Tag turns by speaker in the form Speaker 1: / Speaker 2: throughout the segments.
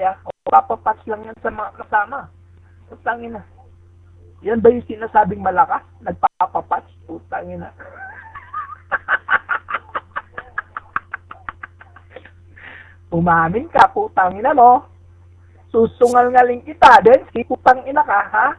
Speaker 1: kaya o papapatch lang yan sa mga kasama. Putang ina. Yan ba yung sinasabing malakas? Nagpapapatch? Putang ina. Umamin ka, putang ina mo. Susungal ngaling kita, din, si putang ina ka, ha?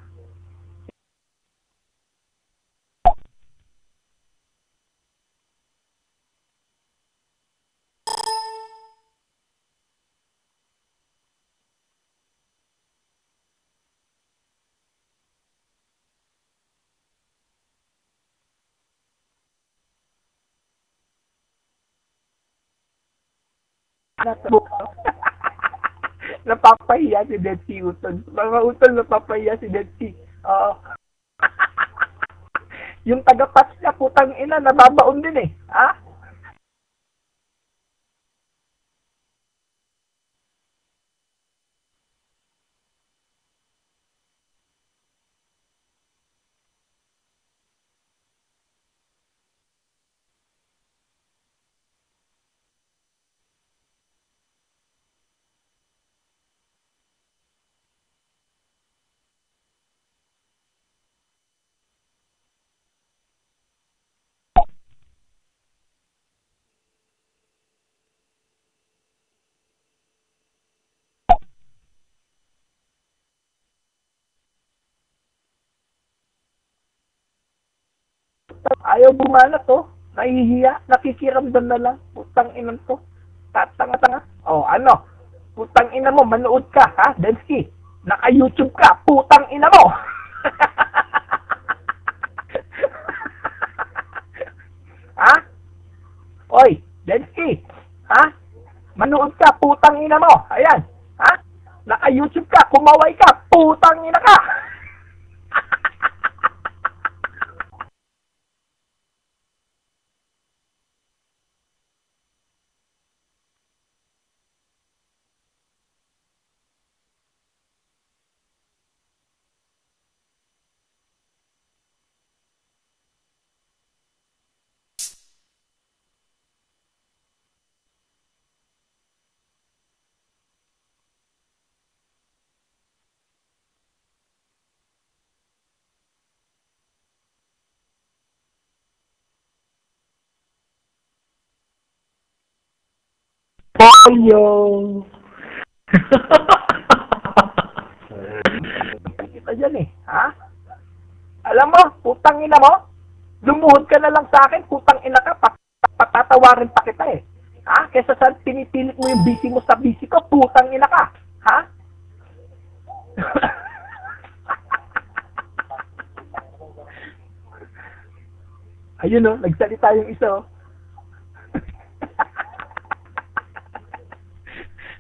Speaker 1: napapahiya si Dead Sea Utol. Mga Utol, napapahiya si Dead. Oo. yung taga-patch na putang ina, nababaon din eh. Ha? Ayaw bumanat to. Nahihiya. Nakikiramdam na lang. Putang inan to. Tatanga-tanga. Oh, ano? Putang ina mo, manood ka, ha? Densky. Naka-YouTube ka. Putang ina mo. ha? Oy, Densky. Ha? Manood ka. Putang ina mo. Ayan. Ha? Naka-YouTube ka. Kumaway ka. Putang ina ka. Polyo. Kita dyan eh, ha? Alam mo, putang ina mo, lumuhod ka na lang sa akin, putang ina ka, pat patatawarin pa kita eh. Ha? Kesa sa pinipilit mo yung busy mo sa busy ko, putang ina ka. Ha? Ayun oh, nagsalita yung isa oh.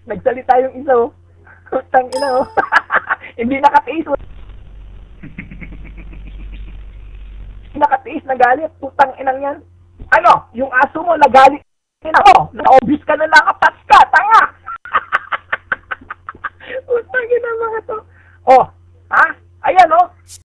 Speaker 1: Nagsalita yung isa oh. Putang ina oh. Hindi nakatiis oh. Nakatiis na galit. Putang inang yan. Ano? Yung aso mo nagalit. Ina mo. Na-obvious ka na nakapat